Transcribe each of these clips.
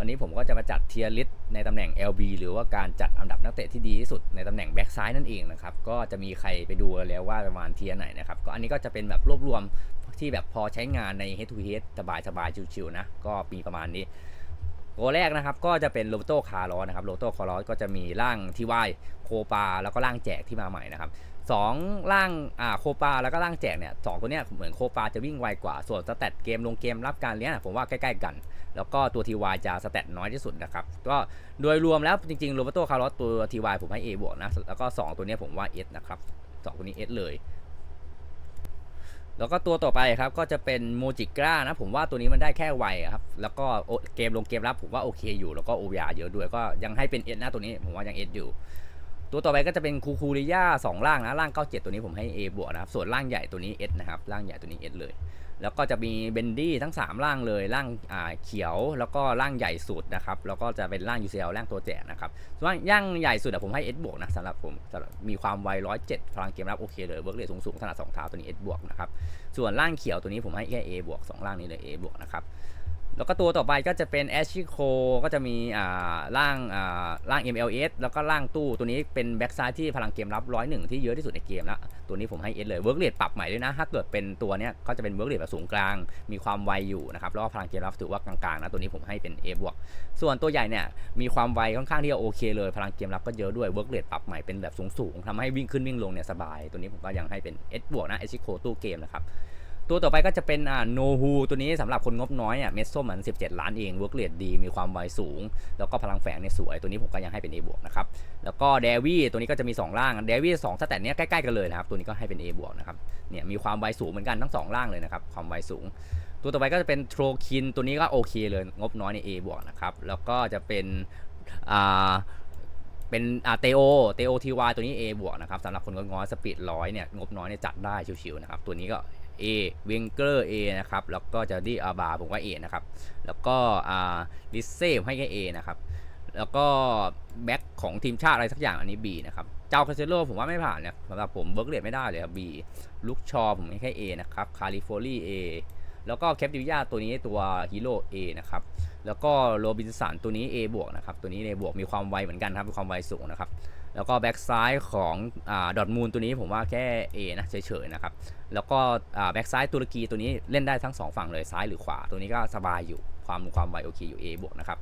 วันนี้ผมก็จะมาจัดเทียร์ลิสในตำแหน่ง LB หรือว่าการจัดอันดับนักเตะที่ดีที่สุดในตำแหน่งแบ็กซ้ายนั่นเองนะครับ ก็จะมีใครไปดูแล้วว่าประมาณเทียร์ไหนนะครับ ก็อันนี้ก็จะเป็นแบบรวบรวมที่แบบพอใช้งานใน Head to Head สบายสบายๆชิวๆนะ ก็มีประมาณนี้ตัวแรกนะครับก็จะเป็นโรเบโตคาร์ลอนะครับโรเบโตคาร์ลอก็จะมีร่างที่ว่ายโคปาแล้วก็ร่างแจกที่มาใหม่นะครับสองร่างอ่าโคปาแล้วก็ร่างแจกเนี่ยสองตัวเนี้ยเหมือนโคปาจะวิ่งไวกว่าส่วนสแตทเกมลงเกมรับการเลี้ยงผมว่าใกล้ ๆ กัน แล้วก็ตัวทีวจะสแตทน้อยที่สุดนะครับ ก็โดยรวมแล้วจริงๆโรเบโตคาร์ลอสตัวทีวผมให้ A บวกนะ แล้วก็ 2 ตัวนี้ผมว่า S นะครับสองตัวนี้ S เลย แล้วก็ตัวต่อไปครับ ก็จะเป็นโมจิกรานะ ผมว่าตัวนี้มันได้แค่ไวครับ แล้วก็เกมลงเกมรับผมว่าโอเคอยู่ แล้วก็โอยาเยอะด้วย ก็ยังให้เป็น S นะตัวนี้ ผมว่ายัง S อยู่ตัวต่อไปก็จะเป็นคูคูริยาสองล่างนะล่าง 97 ตัวนี้ผมให้ A บวกนะครับส่วนล่างใหญ่ตัวนี้ S นะครับล่างใหญ่ตัวนี้ S เลย แล้วก็จะมีเบนดี้ทั้ง 3 ร่างเลยร่างอ่าเขียวแล้วก็ร่างใหญ่สุดนะครับแล้วก็จะเป็นร่าง UCL ร่างตัวแจกนะครับส่วนย่างใหญ่สุดอะผมให้ S บวกนะสำหรับผมสำหรับมีความไว107พลังเกมรับโอเคเลยเวิร์กเรทสูงๆถนัดสองเท้าตัวนี้ S บวกนะครับส่วนร่างเขียวตัวนี้ผมให้แค่ A บวกสองร่างนี้เลย A บวกนะครับ แล้วก็ตัวต่อไปก็จะเป็นแอชิโคก็จะมีอ่าร่างอ่าร่าง MLS แล้วก็ร่างตู้ตัวนี้เป็นแบ็กซ้ายที่พลังเกมรับร้อยหนึ่งที่เยอะที่สุดในเกมแล้วตัวนี้ผมให้ S เลยเวิร์กเรทปรับใหม่ด้วยนะ ถ้าเกิดเป็นตัวเนี้ยก็จะเป็นเวิร์กเรทแบบสูงกลาง มีความไวอยู่นะครับ แล้วก็พลังเกมรับถือว่ากลางๆนะตัวนี้ผมให้เป็น A บวกส่วนตัวใหญ่เนี่ยมีความไวค่อนข้างที่จะโอเคเลย พลังเกมรับก็เยอะด้วยเวิร์กเรทปรับใหม่เป็นแบบสูงๆทำให้วิ่งขึ้นวิ่งลงเนี่ยสบาย ตัวนี้ผมก็ยังให้เป็น S บวกนะ S โคตู้เกมนะครับ ตัวต่อไปก็จะเป็นอ่าโนฮูตัวนี้สำหรับคนงบน้อยอะเม็ดส้มมัน 17 ล้านเองเวิร์กเรทดีมีความไวสูง แล้วก็พลังแฝงเนี่ยสวย ตัวนี้ผมก็ยังให้เป็น A บวกนะครับแล้วก็เดวี่ตัวนี้ก็จะมี 2 ล่างเดวี่สองสแตทเนี้ยใกล้ๆกันเลยนะครับตัวนี้ก็ให้เป็น A บวกนะครับเนี่ยมีความไวสูงเหมือนกันทั้ง 2 ล่างเลยนะครับความไวสูง ตัวต่อไปก็จะเป็นโทรคินตัวนี้ก็โอเคเลยงบน้อยใน A บวกนะครับแล้วก็จะเป็นอ่าเป็นอาเตโอเตโอทีวตัวนี้ A บวกนะครับสำหรับคนง้อสปีดร้อยเนี่ยงบน้อยเนี่ยจัดได้ชิวๆนะครับตัวนี้ก็ A เวงเกอร์ A นะครับ แล้วก็จะดีอาบาผมว่า A นะครับ แล้วก็อ่าลิเซ่ให้แค่ A นะครับ แล้วก็แบ็คของทีมชาติอะไรสักอย่างอันนี้ B นะครับ เจ้าคาเซโลผมว่าไม่ผ่านเนี่ยสำหรับผมเบิร์กเรดไม่ได้เลยครับ B ลุกชอผมให้แค่ A นะครับ คาลิฟอรี่ A แล้วก็แคปติวิยาตัวนี้ตัวฮีโร่ A นะครับ แล้วก็โรบินสันตัวนี้ A บวกนะครับ ตัวนี้ A บวกมีความไวเหมือนกันครับ มีความไวสูงนะครับแล้วก็แบ็กซ้ายของอดอทมูลตัวนี้ผมว่าแค่ A นะเฉยๆนะครับ แล้วก็แบ็กซ้ายตุรกีตัวนี้เล่นได้ทั้งสองฝั่งเลยซ้ายหรือขวา ตัวนี้ก็สบายอยู่ความความไวโอเคอยู่ A บวกนะครับ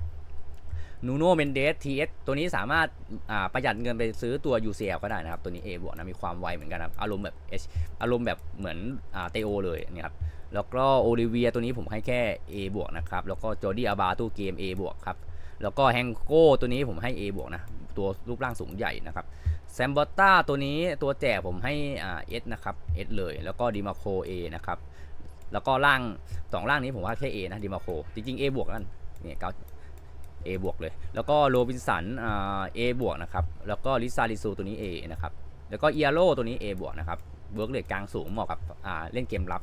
นูโน่เมนเดส TS ตัวนี้สามารถประหยัดเงินไปซื้อตัว UCL ก็ได้นะครับ ตัวนี้ A บวกนะมีความไวเหมือนกันครับ อารมณ์แบบ H อารมณ์แบบเหมือนเตโอเลยนี่ยครับแล้วก็โอลิเวียตัวนี้ผมให้แค่ A บวกนะครับ แล้วก็จอร์ดี้อาบาตู้เกม A บวกครับ แล้วก็แฮงโก้ตัวนี้ผมให้ A บวกนะ ตัวรูปร่างสูงใหญ่นะครับแซมบอตตาตัวนี้ตัวแจกผมให้อ่า S นะครับ S เลย แล้วก็ดิมาโค A นะครับแล้วก็ล่างสองล่างนี้ผมว่าแค่ A นะดิมาโคจริงๆ A บวกกันเนี่ยเก้า A บวกเลย แล้วก็โรบินสันอ่า A บวกนะครับแล้วก็ลิซาริซูตัวนี้ A นะครับแล้วก็เอียโรตัวนี้ A บวกนะครับเวิร์กเลทกลางสูงเหมาะกับอ่าเล่นเกมรับ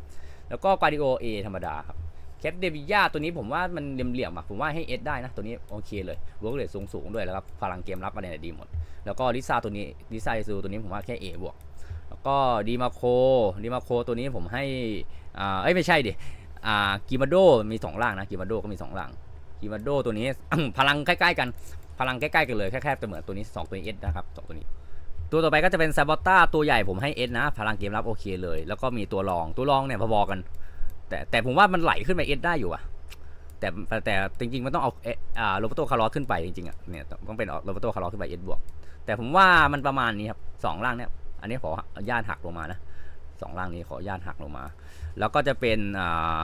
แล้วก็กาดิโอ A ธรรมดาครับ แคปเดวิยาตัวนี้ผมว่ามันเหลี่ยมๆอะผมว่าให้ S ได้นะ ตัวนี้โอเคเลยเวิร์กเรทสูงๆด้วยแล้วครับพลังเกมรับอะไรเนี่ยดีหมด แล้วก็ลิซ่าตัวนี้ลิซ่าซูตัวนี้ผมว่าแค่ A บวกแล้วก็ดีมาโคดีมาโคตัวนี้ผมให้อ่าเอ้ยไม่ใช่ดิอ่ากิมาโดมีสองล่างนะกิมาโดก็มีสองล่างกิมาโดตัวนี้ พลังใกล้ๆกันพลังใกล้ๆกันเลยแค่ๆจะเหมือนตัวนี้สองตัวนี้ S นะครับสองตัวนี้ตัวต่อไปก็จะเป็นซาบอต้าตัวใหญ่ผมให้ S นะ พลังเกมรับโอเคเลย แล้วก็มีตัวรองตัวรองเนี่ยพอๆกัน แต่แต่ผมว่ามันไหลขึ้นไป S ได้อยู่อะแต่แต่จริงๆ มันต้องเอาเอ่าโรเบโตคาร์ลอสขึ้นไปจริงๆอะเนี่ยต้องเป็นโรเบโตคาร์ลอสขึ้นไป S บวก แต่ผมว่ามันประมาณนี้ครับสองล่างเนี่ย อันนี้ขอญาตหักลงมานะสองล่างนี้ขอญาตหักลงมา แล้วก็จะเป็นอ่า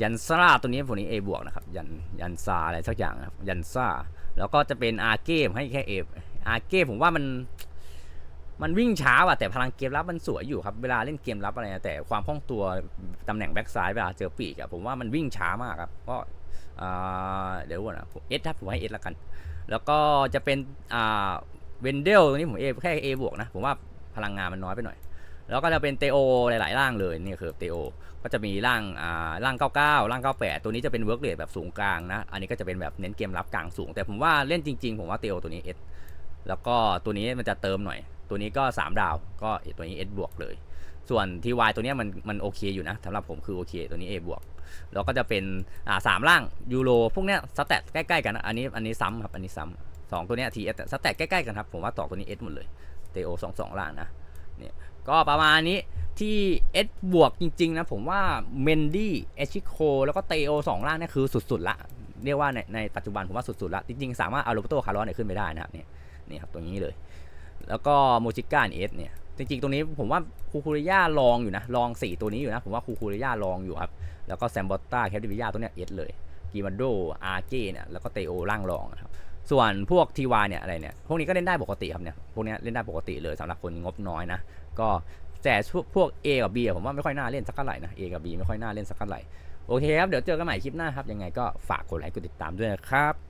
ยันซาตัวนี้ผมนี้ A บวกนะครับ ยันยันซาอะไรสักอย่างนะครับ ยันซาแล้วก็จะเป็นอาเก้ให้แค่ A อาเก้ผมว่ามัน มันวิ่งช้าว่ะแต่พลังเกมรับมันสวยอยู่ครับเวลาเล่นเกมรับอะไรนะแต่ความคล่องตัวตำแหน่งแบ็กซ้ายเวลาเจอปีกอะผมว่ามันวิ่งช้ามากครับก็เดี๋ยวก่อนนะเอสถ้าผมให้เอสละกัน แล้วก็จะเป็นเวนเดลตัวนี้ผมเอแค่ A บวกนะผมว่าพลังงานมันน้อยไปหน่อย แล้วก็จะเป็นเตโอหลาย ๆ ร่างเลยนี่คือเตโอก็จะมีร่างอ่าร่าง 99 ร่าง 98 ตัวนี้จะเป็นเวิร์กเรทแบบสูงกลางนะ อันนี้ก็จะเป็นแบบเน้นเกมรับกลางสูง แต่ผมว่าเล่นจริง ๆ ผมว่าเตโอตัวนี้เอสแล้วก็ตัวนี้มันจะเติมหน่อย ตัวนี้ก็ 3 ดาว ก็ตัวนี้เอสบวกเลย ส่วนทีวตัวนี้มันมันโอเคอยู่นะสำหรับผมคือโอเค ตัวนี้ A บวกแล้วก็จะเป็นอ่าสามร่างยูโรพวกเนี้ยสแตทใกล้ๆกันนะอันนี้อันนี้ซ้ำครับอันนี้ซ้ำสองตัวเนี้ยทีเอสสแตทใกล้ๆกันครับผมว่าต่อตัวนี้เอสหมดเลยเตโอสองสองล่างนะเนี่ยก็ประมาณนี้ที่เอสบวกจริงๆนะผมว่าเมนดี้เอชิโคแล้วก็เตโอสองล่างนี่คือสุดๆละเรียกว่าในในปัจจุบันผมว่าสุดๆละจริงๆสามารถเอาโรเบโตคาร์ลอสเนี่ยขึ้นไปได้นะครับเนี่ยนี่ครับตรงนี้เลย แล้วก็โมจิก้าเอสเนี่ยจริงๆ ตรงนี้ผมว่าคูคูริยาลองอยู่นะลอง 4 ตัวนี้อยู่นะ ผมว่าคูคูริยาลองอยู่ครับแล้วก็แซมบอตตาแคปติวิยาตัวเนี้ยเอสเลยกีมันโดอาร์เจเนี่ยแล้วก็เตโอล่างรองครับส่วนพวกทีวาเนี่ยอะไรเนี่ยพวกนี้ก็เล่นได้ปกติครับเนี่ยพวกนี้เล่นได้ปกติเลยสำหรับคนงบน้อยนะก็แต่พวกพวก A กับ B ผมว่าไม่ค่อยน่าเล่นสักเท่าไหร่นะ A กับ B ไม่ค่อยน่าเล่นสักเท่าไหร่โอเคครับเดี๋ยวเจอกันใหม่คลิปหน้าครับยังไงก็ฝากกดไลค์กดติดตามด้วยนะครับ